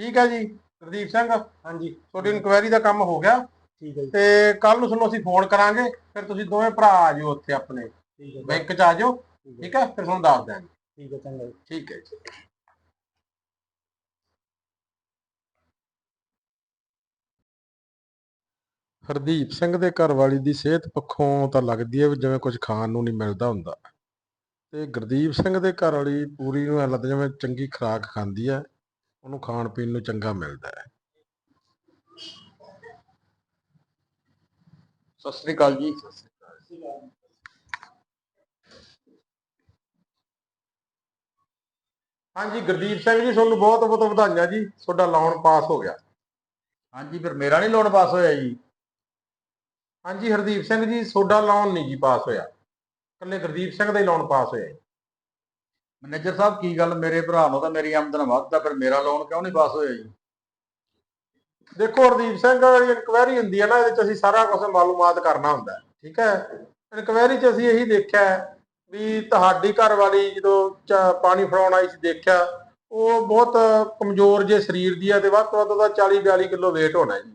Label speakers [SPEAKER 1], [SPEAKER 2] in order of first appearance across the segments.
[SPEAKER 1] ਠੀਕ ਹੈ ਜੀ ਗੁਰਦੀਪ ਸਿੰਘ।
[SPEAKER 2] ਹਾਂਜੀ
[SPEAKER 1] ਤੁਹਾਡੀ ਇਨਕੁਆਇਰੀ ਦਾ ਕੰਮ ਹੋ ਗਿਆ।
[SPEAKER 2] ਠੀਕ ਹੈ ਜੀ।
[SPEAKER 1] ਤੇ ਕੱਲ ਨੂੰ ਤੁਹਾਨੂੰ ਅਸੀਂ ਫੋਨ ਕਰਾਂਗੇ ਫਿਰ ਤੁਸੀਂ ਦੋਵੇਂ ਭਰਾ ਆ ਜਾਓ ਉੱਥੇ ਆਪਣੇ।
[SPEAKER 2] ਠੀਕ ਹੈ
[SPEAKER 1] ਬੈਂਕ 'ਚ ਆ ਜਾਓ
[SPEAKER 2] ਠੀਕ ਹੈ
[SPEAKER 1] ਫਿਰ ਤੁਹਾਨੂੰ ਦੱਸ ਦਿਆਂਗੇ।
[SPEAKER 2] ਠੀਕ ਹੈ ਚੰਗਾ ਜੀ।
[SPEAKER 1] ਠੀਕ ਹੈ ਜੀ। ਹਰਦੀਪ ਸਿੰਘ ਦੇ ਘਰ ਵਾਲੀ ਦੀ ਸਿਹਤ ਪੱਖੋਂ ਤਾਂ ਲੱਗਦੀ ਹੈ ਵੀ ਜਿਵੇਂ ਕੁਝ ਖਾਣ ਨੂੰ ਨਹੀਂ ਮਿਲਦਾ ਹੁੰਦਾ। ਤੇ ਗੁਰਦੀਪ ਸਿੰਘ ਦੇ ਘਰ ਵਾਲੀ ਪੂਰੀ ਨੂੰ ਐਂ ਲੱਗਦਾ ਜਿਵੇਂ ਚੰਗੀ ਖੁਰਾਕ ਖਾਂਦੀ ਹੈ। ਉਹਨੂੰ ਖਾਣ ਪੀਣ ਨੂੰ ਚੰਗਾ ਮਿਲਦਾ ਹੈ।
[SPEAKER 3] ਸਤਿ ਸ੍ਰੀ ਅਕਾਲ ਜੀ।
[SPEAKER 1] ਹਾਂਜੀ ਗੁਰਦੀਪ ਸਿੰਘ ਜੀ ਤੁਹਾਨੂੰ ਬਹੁਤ ਬਹੁਤ ਵਧਾਈਆਂ ਜੀ। ਤੁਹਾਡਾ ਲੋਨ ਪਾਸ ਹੋ ਗਿਆ।
[SPEAKER 3] ਹਾਂਜੀ ਫਿਰ ਮੇਰਾ ਨਹੀਂ ਲੋਨ ਪਾਸ ਹੋਇਆ ਜੀ?
[SPEAKER 1] ਹਾਂਜੀ ਹਰਦੀਪ ਸਿੰਘ ਜੀ ਤੁਹਾਡਾ ਲੋਨ ਨਹੀਂ ਜੀ ਪਾਸ ਹੋਇਆ। ਇਕੱਲੇ ਗੁਰਦੀਪ ਸਿੰਘ ਦਾ ਹੀ ਲੋਨ ਪਾਸ ਹੋਇਆ ਜੀ।
[SPEAKER 3] ਮੈਨੇਜਰ ਸਾਹਿਬ, ਕੀ ਗੱਲ? ਮੇਰੇ ਭਰਾ ਨੂੰ ਤਾਂ ਮੇਰੀ ਆਮਦਨ ਵੱਧਦਾ ਆ ਫਿਰ ਮੇਰਾ ਲੋਨ ਕਿਉਂ ਨਹੀਂ ਪਾਸ ਹੋਇਆ ਜੀ?
[SPEAKER 1] ਦੇਖੋ, ਹਰਦੀਪ ਸਿੰਘ ਇਨਕੁਆਇਰੀ ਹੁੰਦੀ ਹੈ ਨਾ, ਇਹਦੇ ਚ ਅਸੀਂ ਸਾਰਾ ਕੁਝ ਮਾਲੂਮਾਤ ਕਰਨਾ ਹੁੰਦਾ ਠੀਕ ਹੈ? ਇਨਕੁਆਇਰੀ ਚ ਅਸੀਂ ਇਹੀ ਦੇਖਿਆ ਵੀ ਤੁਹਾਡੀ ਘਰ ਵਾਲੀ ਜਦੋਂ ਪਾਣੀ ਫੜਾਉਣ ਆਈ ਸੀ, ਦੇਖਿਆ, ਉਹ ਬਹੁਤ ਕਮਜ਼ੋਰ ਜੇ ਸਰੀਰ ਦੀ ਹੈ ਤੇ ਵੱਧ ਤੋਂ ਵੱਧ ਉਹਦਾ 40 42 ਕਿਲੋ weight ਹੋਣਾ ਜੀ।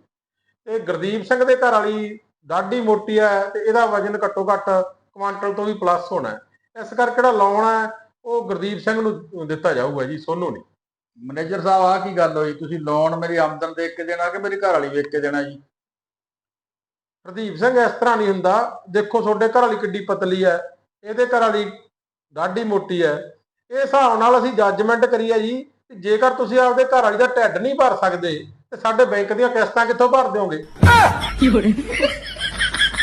[SPEAKER 1] ਤੇ ਗੁਰਦੀਪ ਸਿੰਘ ਦੇ ਘਰ ਵਾਲੀ ਡਾਢੀ ਮੋਟੀ ਹੈ ਤੇ ਇਹਦਾ ਵਜ਼ਨ ਘੱਟੋ ਘੱਟ ਕੁਆਂਟਲ ਤੋਂ ਵੀ ਪਲੱਸ ਹੋਣਾ ਇਸ ਕਰਕੇ ਜਿਹੜਾ ਲੋਨ ਹੈ ਉਹ ਗੁਰਦੀਪ ਸਿੰਘ ਨੂੰ ਦਿੱਤਾ ਜਾਊਗਾ ਜੀ, ਸੋਨੂੰ ਨਹੀਂ।
[SPEAKER 3] ਮੈਨੇਜਰ ਸਾਹਿਬ, ਆਹ ਕੀ ਗੱਲ ਹੋਈ? ਤੁਸੀਂ ਲੋਨ ਮੇਰੀ ਆਮਦਨ ਦੇਖ ਕੇ ਦੇਣਾ ਕਿ ਮੇਰੀ ਘਰ ਵਾਲੀ ਵੇਖ ਕੇ ਦੇਣਾ ਜੀ?
[SPEAKER 1] ਪ੍ਰਦੀਪ ਸਿੰਘ, ਇਸ ਤਰ੍ਹਾਂ ਨਹੀਂ ਹੁੰਦਾ। ਦੇਖੋ, ਤੁਹਾਡੇ ਘਰ ਵਾਲੀ ਕਿੱਡੀ ਪਤਲੀ ਹੈ। ਇਹਦੇ ਘਰ ਵਾਲੀ ਡਾਢੀ ਮੋਟੀ ਹੈ। ਇਹ ਹਿਸਾਬ ਨਾਲ ਅਸੀਂ ਜੱਜਮੈਂਟ ਕਰੀਏ ਜੀ ਜੇਕਰ ਤੁਸੀਂ ਆਪਦੇ ਘਰ ਵਾਲੀ ਦਾ ਢਿੱਡ ਨਹੀਂ ਭਰ ਸਕਦੇ, ਤੇ ਸਾਡੇ ਬੈਂਕ ਦੀਆਂ ਕਿਸ਼ਤਾਂ ਕਿੱਥੋਂ ਭਰ ਦਿਓਗੇ?